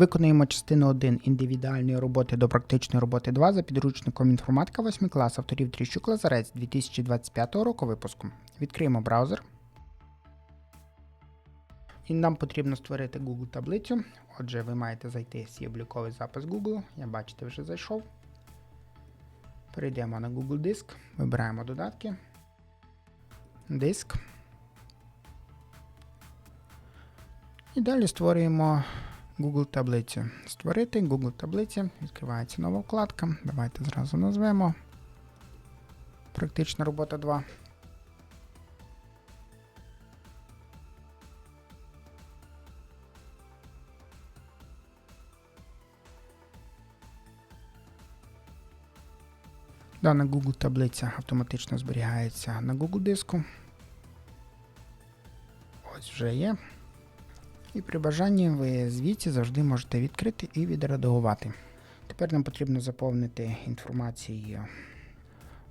Виконуємо частину 1 індивідуальної роботи до практичної роботи 2 за підручником інформатика 8 клас авторів Тріщук Лазарець 2025 року випуску. Відкриємо браузер. І нам потрібно створити Google таблицю. Отже, ви маєте зайти в свій обліковий запис Google. Я бачите, вже зайшов. Перейдемо на Google Диск, вибираємо додатки. Диск. І далі створюємо Google таблицю. Створити Google таблицю. Відкривається нова вкладка. Давайте зразу назвемо. Практична робота 2. Дана Google таблиця автоматично зберігається на Google диску. Ось вже є. І при бажанні ви звідси завжди можете відкрити і відредагувати. Тепер нам потрібно заповнити інформацією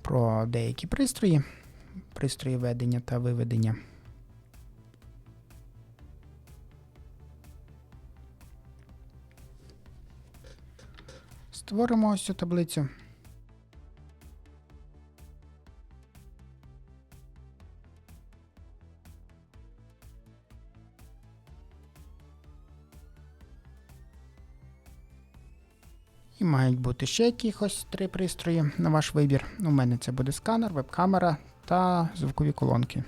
про деякі пристрої, пристрої ведення та виведення. Створимо ось цю таблицю. Мають бути ще якихось три пристрої на ваш вибір. У мене це буде сканер, веб-камера та звукові колонки.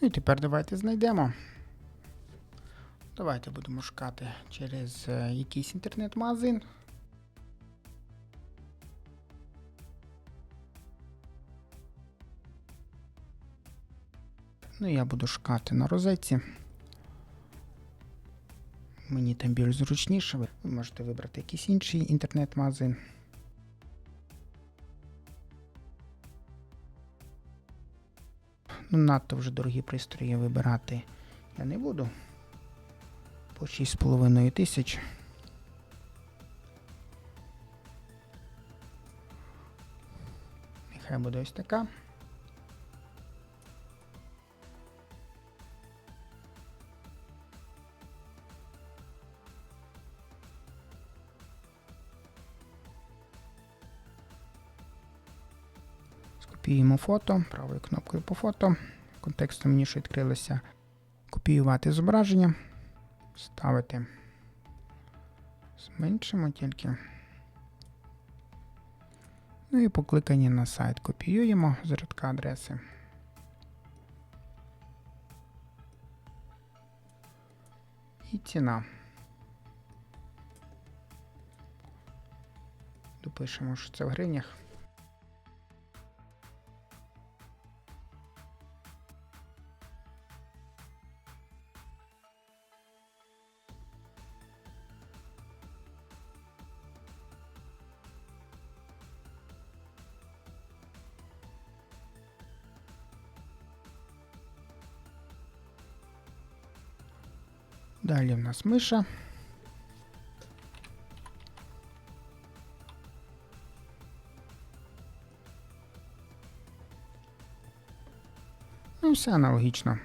Ну і тепер давайте знайдемо. Давайте будемо шукати через е, якийсь інтернет-магазин. Ну, я буду шукати на розетці. Мені там більш зручніше. Ви можете вибрати якийсь інший інтернет-магазин. Ну, надто вже дорогі пристрої вибирати я не буду. По 6,5 тисяч. Нехай буде ось така. Скопіюємо фото правою кнопкою по фото. Контекстом мені що відкрилося. Копіювати зображення. Ставити. Зменшимо тільки. Ну і по кликанні на сайт копіюємо з рядка адреси. І ціна. Допишемо, що це в гривнях. Далі в нас миша. Ну і все аналогічно.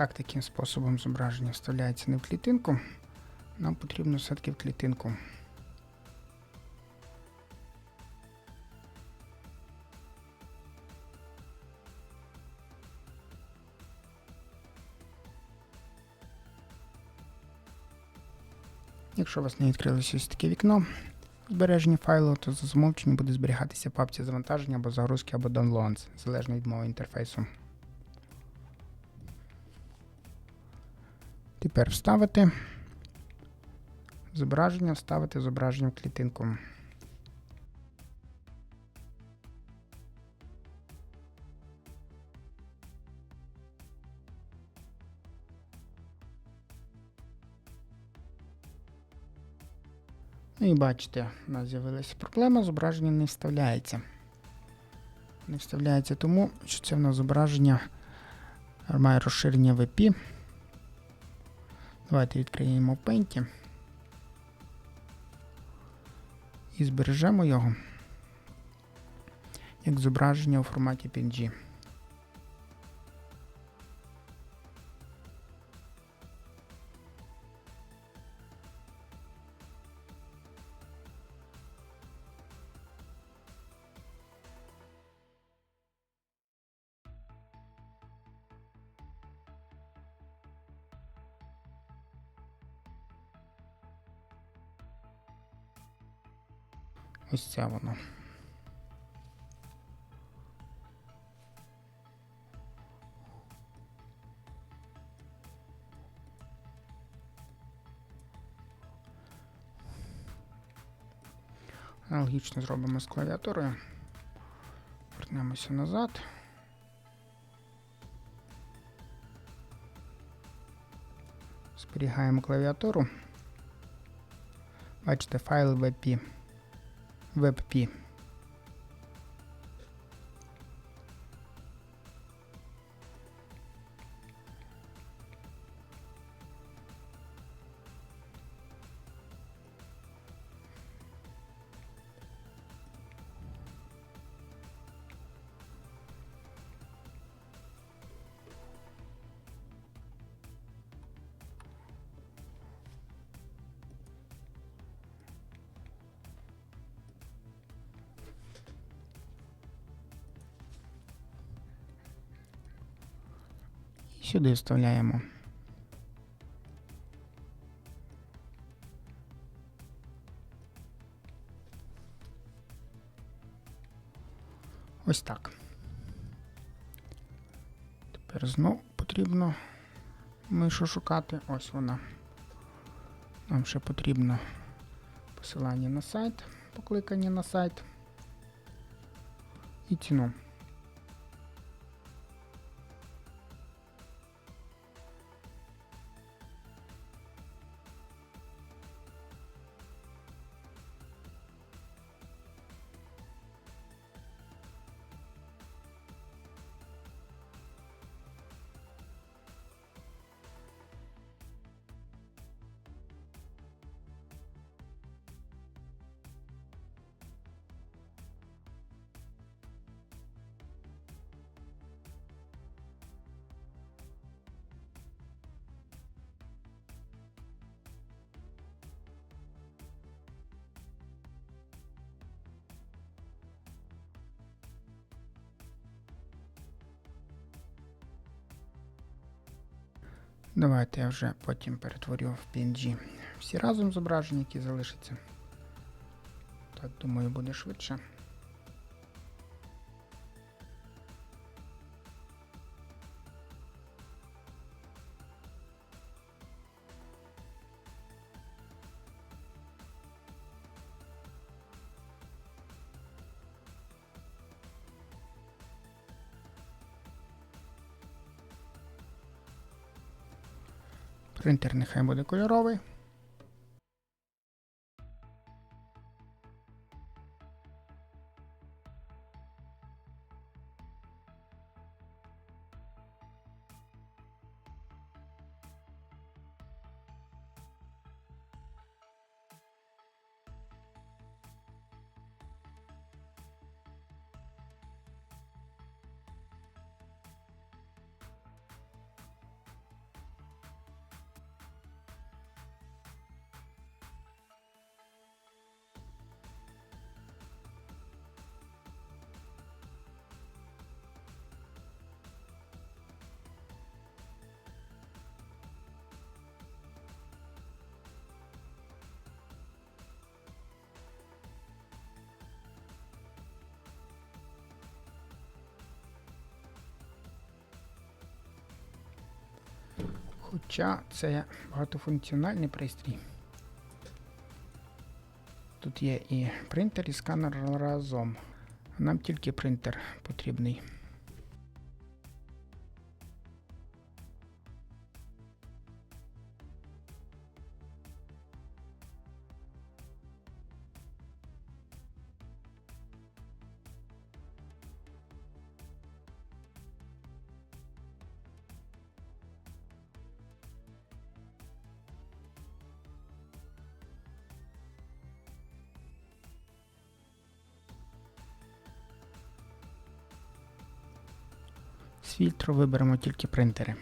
Так, таким способом зображення вставляється не в клітинку. Нам потрібно все-таки в клітинку. Якщо у вас не відкрилося ось таке вікно збереження файлу, то за замовченням буде зберігатися папці завантаження або загрузки або downloads, залежно від мого інтерфейсу. Тепер вставити зображення, вставити зображення в клітинку. Ну і бачите, у нас з'явилася проблема, зображення не вставляється. Не вставляється тому, що це в нас зображення має розширення WP. Давайте відкриємо Paint і збережемо його як зображення у форматі PNG. Ось це воно. Аналогічно зробимо з клавіатурою. Вернемося назад. Зберігаємо клавіатуру. Бачите, файл WebP. WebP. І сюди вставляємо. Ось так. Тепер знов потрібно мишу шукати. Ось вона. Нам ще потрібно посилання на сайт, покликання на сайт і ціну. Давайте я вже потім перетворю в PNG всі разом зображення, які залишаться. Так, думаю, буде швидше. Принтер нехай буде кольоровий. Хоча це багатофункціональний пристрій. Тут є і принтер, і сканер разом. Нам тільки принтер потрібний. З фільтру виберемо тільки принтери.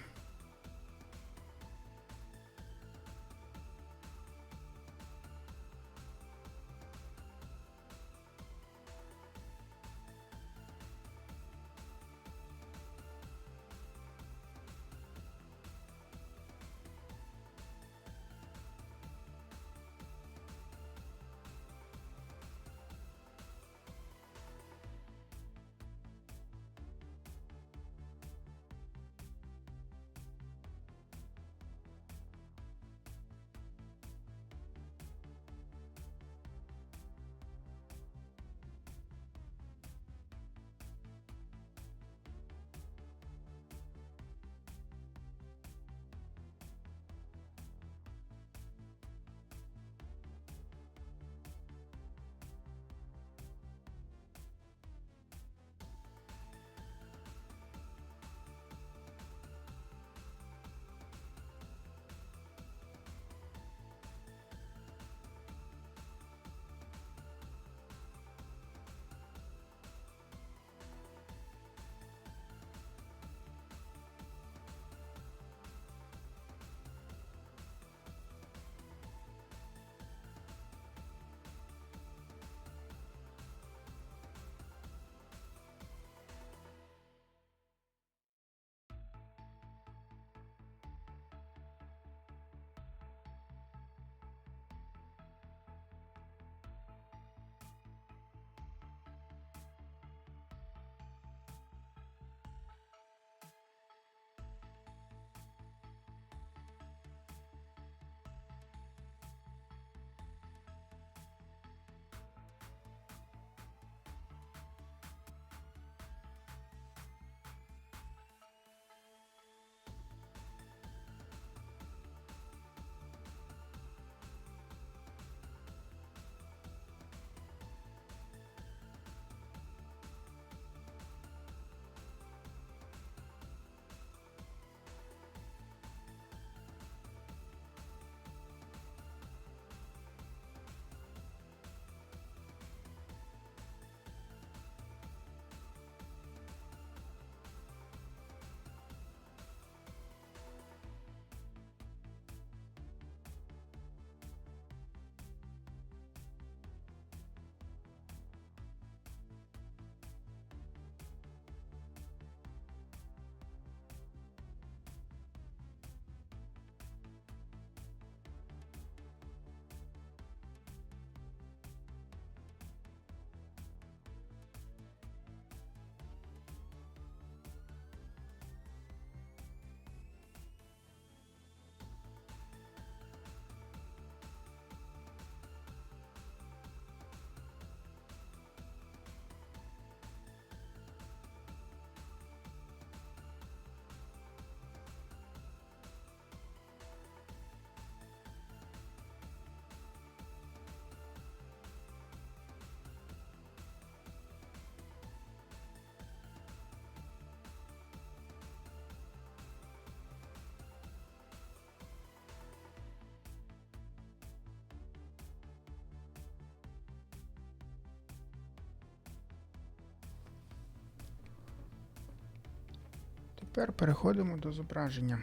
Тепер переходимо до зображення.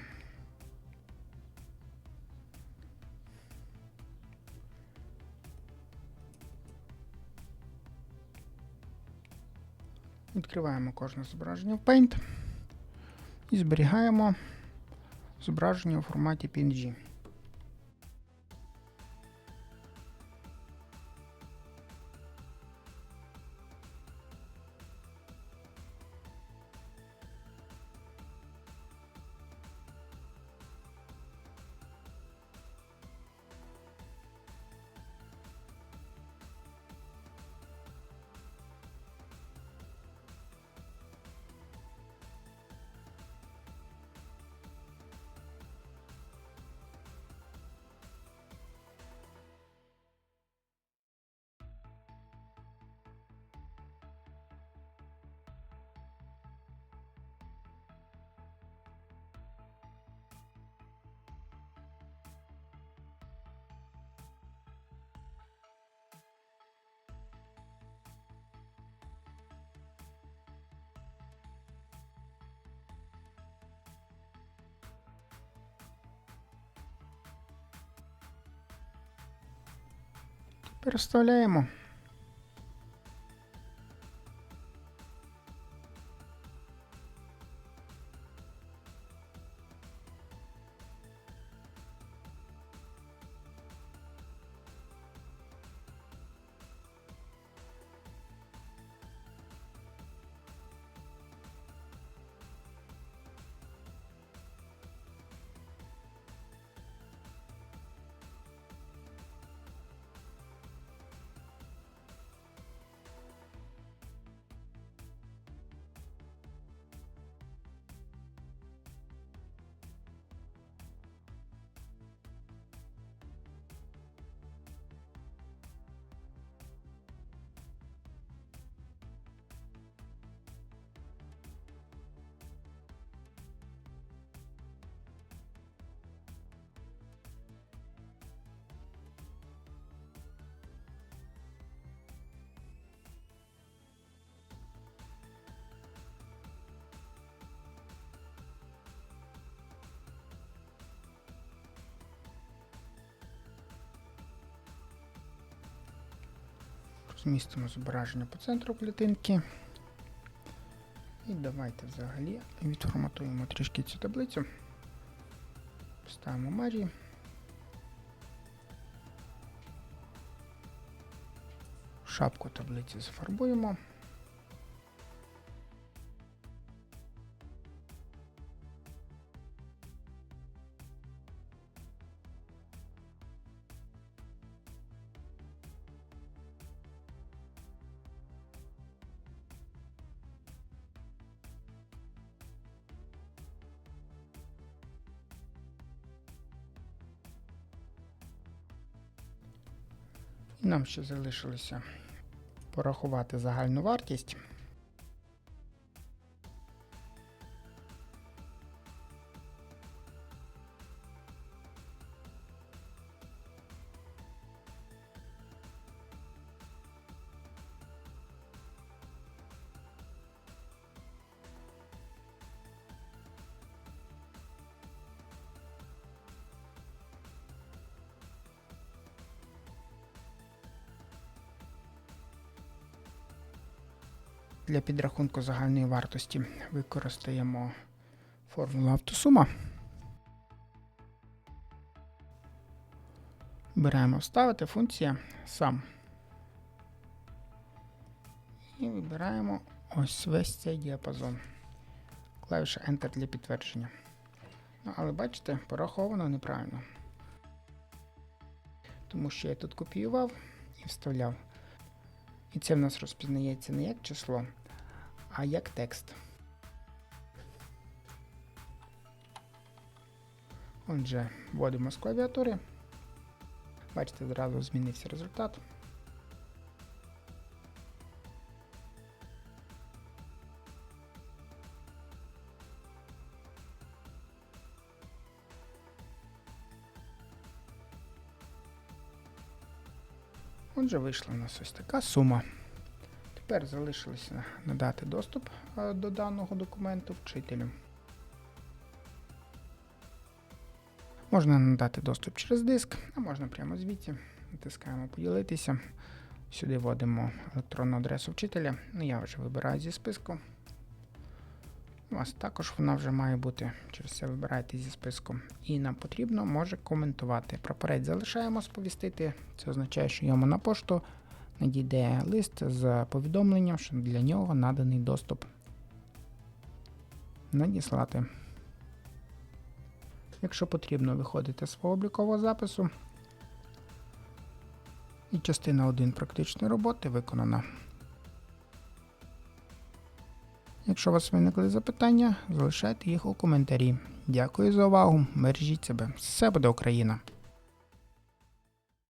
Відкриваємо кожне зображення в Paint і зберігаємо зображення у форматі PNG. Переставляємо. Розмістимо зображення по центру клітинки. І давайте взагалі відформатуємо трішки цю таблицю. Ставимо межі. Шапку таблиці зафарбуємо. Нам ще залишилося порахувати загальну вартість. Для підрахунку загальної вартості використаємо формулу автосума. Беремо вставити функція сам. І вибираємо ось весь цей діапазон. Клавіша Enter для підтвердження. Ну, але бачите, пораховано неправильно. Тому що я тут копіював і вставляв. І це в нас розпізнається не як число, а як текст. Отже, вводимо з клавіатури. Бачите, зразу змінився результат. Отже, вийшла у нас ось така сума. Тепер залишилося надати доступ е, до даного документу вчителю. Можна надати доступ через диск, а можна прямо звідти. Натискаємо поділитися. Сюди вводимо електронну адресу вчителя. Ну, я вже вибираю зі списку. У вас також вона вже має бути, через це вибирайте зі списку. І нам потрібно може коментувати. Прапорець залишаємо сповістити. Це означає, що йому на пошту надійде лист з повідомленням, що для нього наданий доступ. Надіслати. Якщо потрібно, виходите з свого облікового запису. І частина 1 практичної роботи виконана. Якщо у вас виникли запитання, залишайте їх у коментарі. Дякую за увагу. Бережіть себе. Все буде Україна!